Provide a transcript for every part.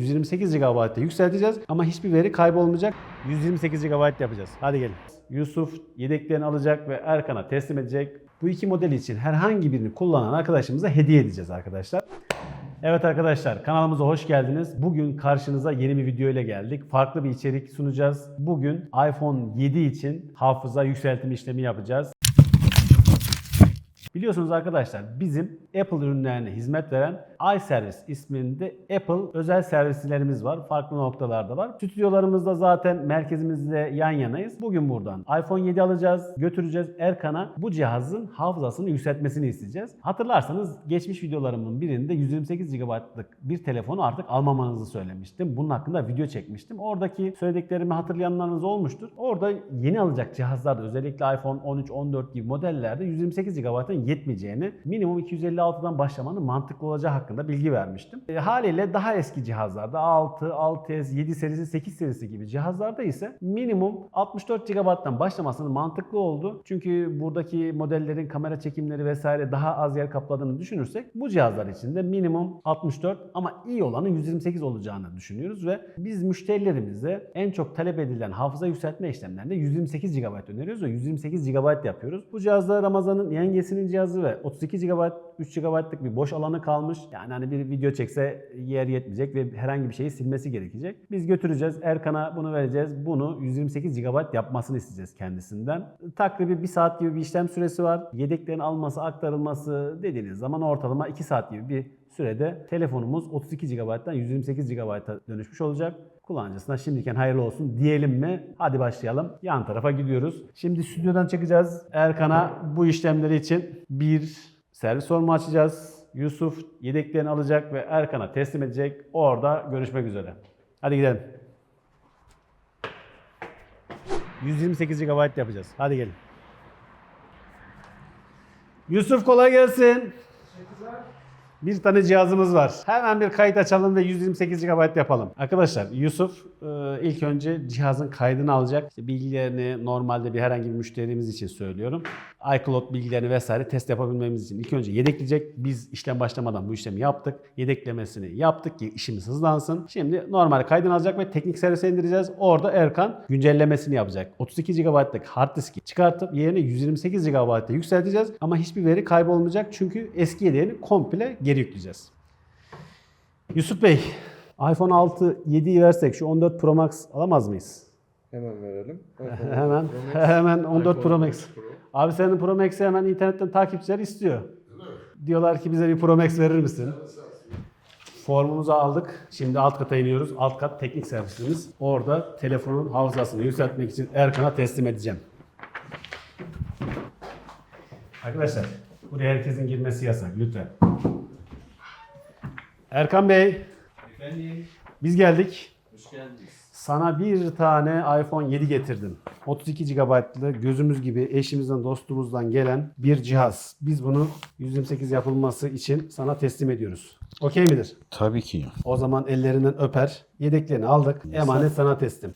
128 GB'da yükselteceğiz ama hiçbir veri kaybolmayacak. 128 GB yapacağız. Hadi gelin. Yusuf yedeklerini alacak ve Erkan'a teslim edecek. Bu iki model için herhangi birini kullanan arkadaşımıza hediye edeceğiz arkadaşlar. Evet arkadaşlar kanalımıza hoş geldiniz. Bugün karşınıza yeni bir video ile geldik. Farklı bir içerik sunacağız. Bugün iPhone 7 için hafıza yükseltme işlemi yapacağız. Biliyorsunuz arkadaşlar bizim Apple ürünlerine hizmet veren iService isminde Apple özel servislerimiz var. Farklı noktalarda var. Stüdyolarımızda zaten merkezimizle yan yanayız. Bugün buradan iPhone 7 alacağız, götüreceğiz. Erkan'a bu cihazın hafızasını yükseltmesini isteyeceğiz. Hatırlarsanız geçmiş videolarımın birinde 128 GB'lık bir telefonu artık almamanızı söylemiştim. Bunun hakkında video çekmiştim. Oradaki söylediklerimi hatırlayanlarınız olmuştur. Orada yeni alacak cihazlarda özellikle iPhone 13, 14 gibi modellerde 128 GB'ın yetmeyeceğini, minimum 256'dan başlamanın mantıklı olacağı hakkında bilgi vermiştim. E, haliyle daha eski cihazlarda 6, 6S, 7 serisi, 8 serisi gibi cihazlarda ise minimum 64 GB'dan başlamasının mantıklı oldu. Çünkü buradaki modellerin kamera çekimleri vesaire daha az yer kapladığını düşünürsek bu cihazlar için de minimum 64 ama iyi olanın 128 olacağını düşünüyoruz ve biz müşterilerimize en çok talep edilen hafıza yükseltme işlemlerinde 128 GB öneriyoruz ve 128 GB yapıyoruz. Bu cihazda Ramazan'ın yengesinin cihazı ve 32 GB, 3 GB'lık bir boş alanı kalmış. Yani hani bir video çekse yer yetmeyecek ve herhangi bir şeyi silmesi gerekecek. Biz götüreceğiz. Erkan'a bunu vereceğiz. Bunu 128 GB yapmasını isteyeceğiz kendisinden. Takribi 1 saat gibi bir işlem süresi var. Yedeklerin alması, aktarılması dediğiniz zaman ortalama 2 saat gibi bir sürede telefonumuz 32 GB'dan 128 GB'a dönüşmüş olacak. Kullanıcısına şimdiken hayırlı olsun diyelim mi? Hadi başlayalım. Yan tarafa gidiyoruz. Şimdi stüdyodan çıkacağız. Erkan'a bu işlemleri için bir servis formu açacağız. Yusuf yedeklerini alacak ve Erkan'a teslim edecek. Orada görüşmek üzere. Hadi gidelim. 128 GB yapacağız. Hadi gelin. Yusuf kolay gelsin. Bir tane cihazımız var. Hemen bir kayıt açalım ve 128 GB yapalım. Arkadaşlar Yusuf e, ilk önce cihazın kaydını alacak. Bilgilerini normalde bir herhangi bir müşterimiz için söylüyorum. iCloud bilgilerini vesaire test yapabilmemiz için ilk önce yedekleyecek. Biz işlem başlamadan bu işlemi yaptık. Yedeklemesini yaptık ki işimiz hızlansın. Şimdi normal kaydını alacak ve teknik servise indireceğiz. Orada Erkan güncellemesini yapacak. 32 GB'lık hard diski çıkartıp yerine 128 GB'da yükselteceğiz. Ama hiçbir veri kaybolmayacak çünkü eski yedeğini komple geri yükleyeceğiz. Yusuf Bey, iPhone 6 7'yi versek şu 14 Pro Max alamaz mıyız? Hemen verelim. Hemen hemen 14 Pro Max. Abi senin Pro Max'i hemen internetten takipçiler istiyor. Diyorlar ki bize bir Pro Max verir misin? Formumuzu aldık. Şimdi alt kata iniyoruz. Alt kat teknik servisimiz. Orada telefonun hafızasını yükseltmek için Erkan'a teslim edeceğim. Arkadaşlar buraya herkesin girmesi yasak lütfen. Erkan Bey Efendim, biz geldik. hoş geldiniz. Sana bir tane iPhone 7 getirdim. 32 GB'lı gözümüz gibi eşimizden dostumuzdan gelen bir cihaz. Biz bunu 128 yapılması için sana teslim ediyoruz. Okey midir? Tabii ki. O zaman ellerinden öper. Yedeklerini aldık. Emanet sana teslim.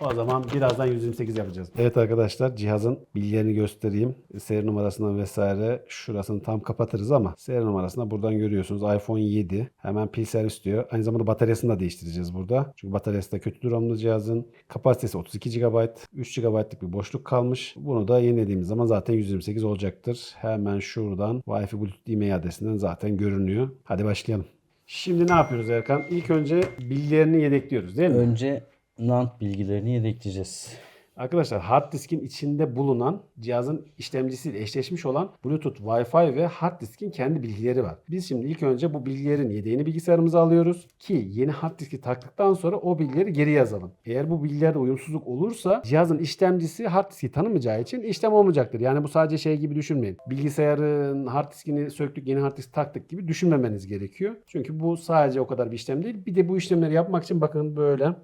O zaman birazdan 128 yapacağız. Evet arkadaşlar cihazın bilgilerini göstereyim. Seri numarasından vesaire şurasını tam kapatırız ama seri numarasında buradan görüyorsunuz iPhone 7. Hemen pil servis diyor. Aynı zamanda bataryasını da değiştireceğiz burada. Çünkü bataryası da kötü durumda cihazın. Kapasitesi 32 GB. 3 GB'lık bir boşluk kalmış. Bunu da yenilediğimiz zaman zaten 128 olacaktır. Hemen şuradan Wi-Fi Bluetooth e-mail adresinden zaten görünüyor. Hadi başlayalım. Şimdi ne yapıyoruz Erkan? İlk önce bilgilerini yedekliyoruz değil mi? Önce NAND bilgilerini yedekleyeceğiz. Arkadaşlar hard diskin içinde bulunan cihazın işlemcisiyle eşleşmiş olan Bluetooth, Wi-Fi ve hard diskin kendi bilgileri var. Biz şimdi ilk önce bu bilgilerin yedeğini bilgisayarımıza alıyoruz ki yeni hard diski taktıktan sonra o bilgileri geri yazalım. Eğer bu bilgilerde uyumsuzluk olursa cihazın işlemcisi hard diski tanımayacağı için işlem olmayacaktır. Yani bu sadece şey gibi düşünmeyin. Bilgisayarın hard diskini söktük yeni hard disk taktık gibi düşünmemeniz gerekiyor. Çünkü bu sadece o kadar bir işlem değil. Bir de bu işlemleri yapmak için bakın böyle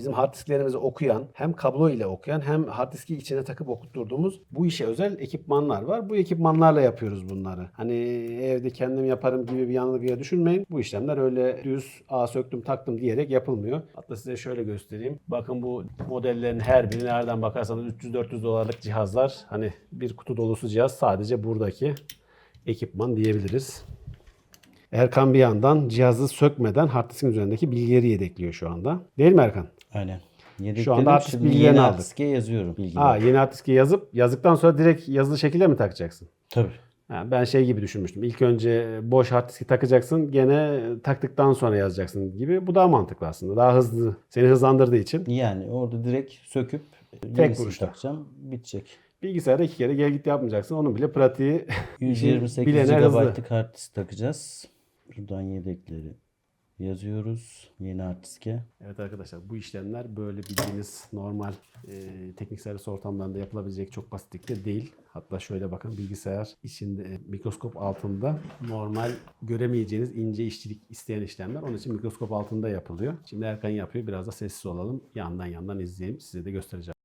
Bizim hard disklerimizi okuyan, hem kablo ile okuyan hem hard diski içine takıp okutturduğumuz bu işe özel ekipmanlar var. Bu ekipmanlarla yapıyoruz bunları. Hani evde kendim yaparım gibi bir yanılgıya düşünmeyin. Bu işlemler öyle düz a söktüm taktım diyerek yapılmıyor. Hatta size şöyle göstereyim. Bakın bu modellerin her biri nereden bakarsanız 300-400 dolarlık cihazlar. Hani bir kutu dolusu cihaz sadece buradaki ekipman diyebiliriz. Erkan bir yandan cihazı sökmeden hard diskin üzerindeki bilgileri yedekliyor şu anda. Değil mi Erkan? Aynen. Yedekledim. Şu anda artık Şimdi bilgilerini yeni aldık. diske yazıyorum bilgileri. Aa, yeni hard diski yazıp yazdıktan sonra direkt yazılı şekilde mi takacaksın? Tabii. Ha, ben şey gibi düşünmüştüm. İlk önce boş hard diski takacaksın. Gene taktıktan sonra yazacaksın gibi. Bu daha mantıklı aslında. Daha hızlı. Seni hızlandırdığı için. Yani orada direkt söküp yenisini vuruşta. takacağım. Bitecek. Bilgisayarda iki kere gel git yapmayacaksın. Onun bile pratiği 128 bilene hızlı. GB'lık hard disk takacağız. Buradan yedekleri yazıyoruz. Yeni hard diske. Evet arkadaşlar bu işlemler böyle bildiğiniz normal e, teknik servis ortamlarında yapılabilecek çok basitlikte değil. Hatta şöyle bakın bilgisayar içinde e, mikroskop altında normal göremeyeceğiniz ince işçilik isteyen işlemler. Onun için mikroskop altında yapılıyor. Şimdi Erkan yapıyor. Biraz da sessiz olalım. Yandan yandan izleyelim. Size de göstereceğim.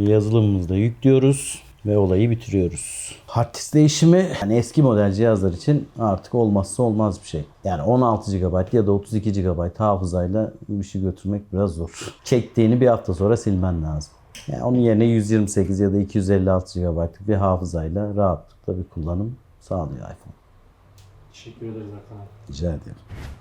Şimdi yazılımımızı da yüklüyoruz ve olayı bitiriyoruz. Hard disk değişimi yani eski model cihazlar için artık olmazsa olmaz bir şey. Yani 16 GB ya da 32 GB hafızayla bu işi götürmek biraz zor. Çektiğini bir hafta sonra silmen lazım. Yani onun yerine 128 ya da 256 GB'lık bir hafızayla rahatlıkla bir kullanım sağlıyor iPhone. Teşekkür ederiz Erkan Rica ederim.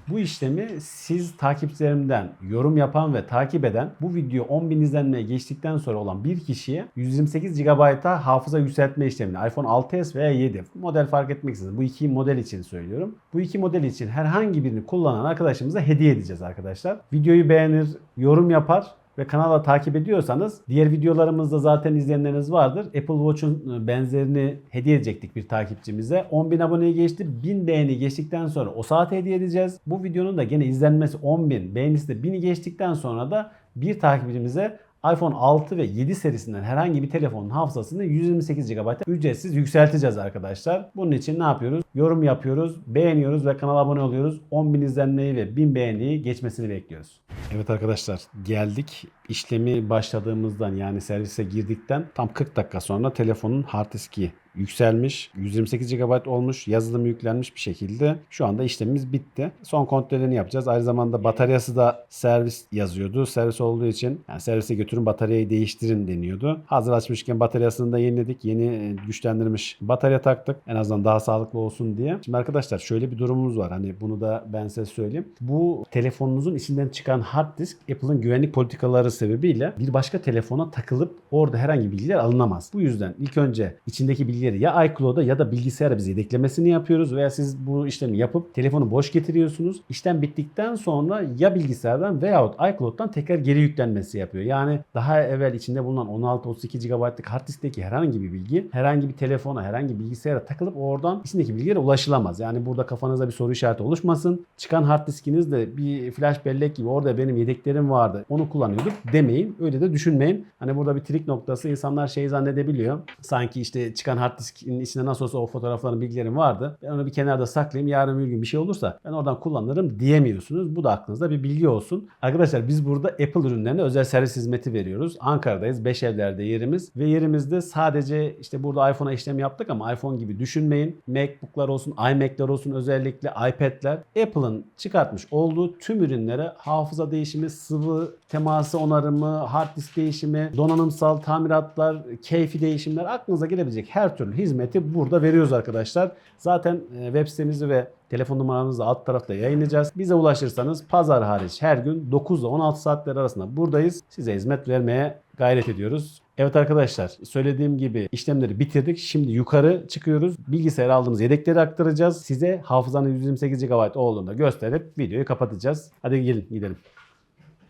Bu işlemi siz takipçilerimden yorum yapan ve takip eden bu video 10.000 izlenmeye geçtikten sonra olan bir kişiye 128 GB'a hafıza yükseltme işlemini iPhone 6s veya 7 model fark etmeksizin bu iki model için söylüyorum. Bu iki model için herhangi birini kullanan arkadaşımıza hediye edeceğiz arkadaşlar. Videoyu beğenir, yorum yapar ve kanala takip ediyorsanız diğer videolarımızda zaten izleyenleriniz vardır. Apple Watch'un benzerini hediye edecektik bir takipçimize. 10.000 aboneyi geçti. 1000 beğeni geçtikten sonra o saate hediye edeceğiz. Bu videonun da gene izlenmesi 10.000, beğenisi de 1000'i geçtikten sonra da bir takipçimize iPhone 6 ve 7 serisinden herhangi bir telefonun hafızasını 128 GB ücretsiz yükselteceğiz arkadaşlar. Bunun için ne yapıyoruz? Yorum yapıyoruz, beğeniyoruz ve kanala abone oluyoruz. 10.000 izlenmeyi ve 1000 beğeniyi geçmesini bekliyoruz. Evet arkadaşlar geldik. İşlemi başladığımızdan yani servise girdikten tam 40 dakika sonra telefonun hard diski yükselmiş. 128 GB olmuş. Yazılım yüklenmiş bir şekilde. Şu anda işlemimiz bitti. Son kontrollerini yapacağız. Aynı zamanda bataryası da servis yazıyordu. Servis olduğu için yani servise götürün bataryayı değiştirin deniyordu. Hazır açmışken bataryasını da yeniledik. Yeni e, güçlendirilmiş batarya taktık. En azından daha sağlıklı olsun diye. Şimdi arkadaşlar şöyle bir durumumuz var. Hani bunu da ben size söyleyeyim. Bu telefonunuzun içinden çıkan hard disk Apple'ın güvenlik politikaları sebebiyle bir başka telefona takılıp orada herhangi bilgiler alınamaz. Bu yüzden ilk önce içindeki bilgileri ya iCloud'a ya da bilgisayara biz yedeklemesini yapıyoruz veya siz bu işlemi yapıp telefonu boş getiriyorsunuz. İşlem bittikten sonra ya bilgisayardan veyahut iCloud'dan tekrar geri yüklenmesi yapıyor. Yani daha evvel içinde bulunan 16-32 GB'lık hard diskteki herhangi bir bilgi herhangi bir telefona, herhangi bir bilgisayara takılıp oradan içindeki bilgilere ulaşılamaz. Yani burada kafanızda bir soru işareti oluşmasın. Çıkan hard diskiniz de bir flash bellek gibi orada benim yedeklerim vardı. Onu kullanıyorduk demeyin. Öyle de düşünmeyin. Hani burada bir trik noktası insanlar şey zannedebiliyor. Sanki işte çıkan hard diskin içinde nasıl olsa o fotoğrafların bilgilerim vardı. Ben onu bir kenarda saklayayım. Yarın bir gün bir şey olursa ben oradan kullanırım diyemiyorsunuz. Bu da aklınızda bir bilgi olsun. Arkadaşlar biz burada Apple ürünlerine özel servis hizmeti veriyoruz. Ankara'dayız. Beş evlerde yerimiz. Ve yerimizde sadece işte burada iPhone'a işlem yaptık ama iPhone gibi düşünmeyin. Macbook'lar olsun, iMac'ler olsun özellikle iPad'ler. Apple'ın çıkartmış olduğu tüm ürünlere hafıza değişimi, sıvı teması onarımı, hard disk değişimi, donanımsal tamiratlar, keyfi değişimler aklınıza gelebilecek her türlü hizmeti burada veriyoruz arkadaşlar. Zaten e, web sitemizi ve telefon numaramızı alt tarafta yayınlayacağız. Bize ulaşırsanız pazar hariç her gün 9 ile 16 saatler arasında buradayız. Size hizmet vermeye gayret ediyoruz. Evet arkadaşlar söylediğim gibi işlemleri bitirdik. Şimdi yukarı çıkıyoruz. Bilgisayara aldığımız yedekleri aktaracağız. Size hafızanın 128 GB olduğunu da gösterip videoyu kapatacağız. Hadi gelin gidelim.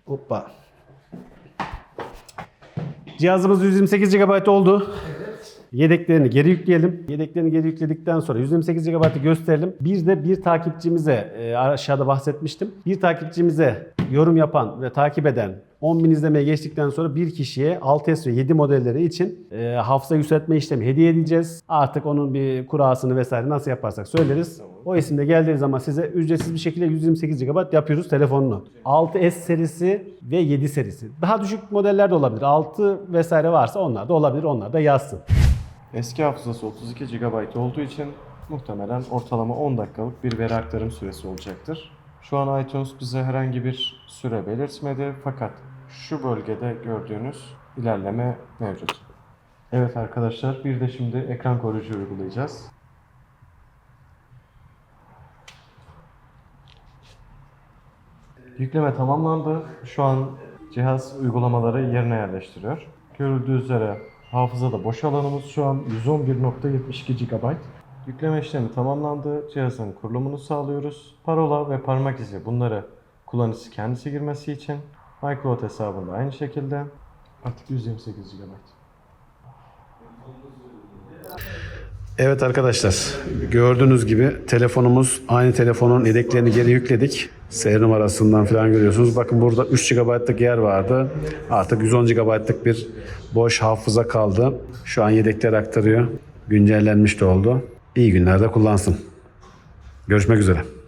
Hoppa. Cihazımız 128 GB oldu. Yedeklerini geri yükleyelim. Yedeklerini geri yükledikten sonra 128 GB'ı gösterelim. Bir de bir takipçimize e, aşağıda bahsetmiştim. Bir takipçimize yorum yapan ve takip eden 10.000 izlemeye geçtikten sonra bir kişiye 6S ve 7 modelleri için e, hafıza yükseltme işlemi hediye edeceğiz. Artık onun bir kurasını vesaire nasıl yaparsak söyleriz. O isimde geldiği zaman size ücretsiz bir şekilde 128 GB yapıyoruz telefonunu. 6S serisi ve 7 serisi. Daha düşük modeller de olabilir. 6 vesaire varsa onlar da olabilir. Onlar da yazsın. Eski hafızası 32 GB olduğu için muhtemelen ortalama 10 dakikalık bir veri aktarım süresi olacaktır. Şu an iTunes bize herhangi bir süre belirtmedi fakat şu bölgede gördüğünüz ilerleme mevcut. Evet arkadaşlar bir de şimdi ekran koruyucu uygulayacağız. Yükleme tamamlandı. Şu an cihaz uygulamaları yerine yerleştiriyor. Görüldüğü üzere hafızada boş alanımız şu an 111.72 GB. Yükleme işlemi tamamlandı. Cihazın kurulumunu sağlıyoruz. Parola ve parmak izi bunları kullanıcısı kendisi girmesi için. iCloud hesabında aynı şekilde. Artık 128 GB. Evet arkadaşlar gördüğünüz gibi telefonumuz aynı telefonun yedeklerini geri yükledik. Seri numarasından falan görüyorsunuz. Bakın burada 3 GB'lık yer vardı. Artık 110 GB'lık bir boş hafıza kaldı. Şu an yedekler aktarıyor. Güncellenmiş de oldu. İyi günlerde kullansın. Görüşmek üzere.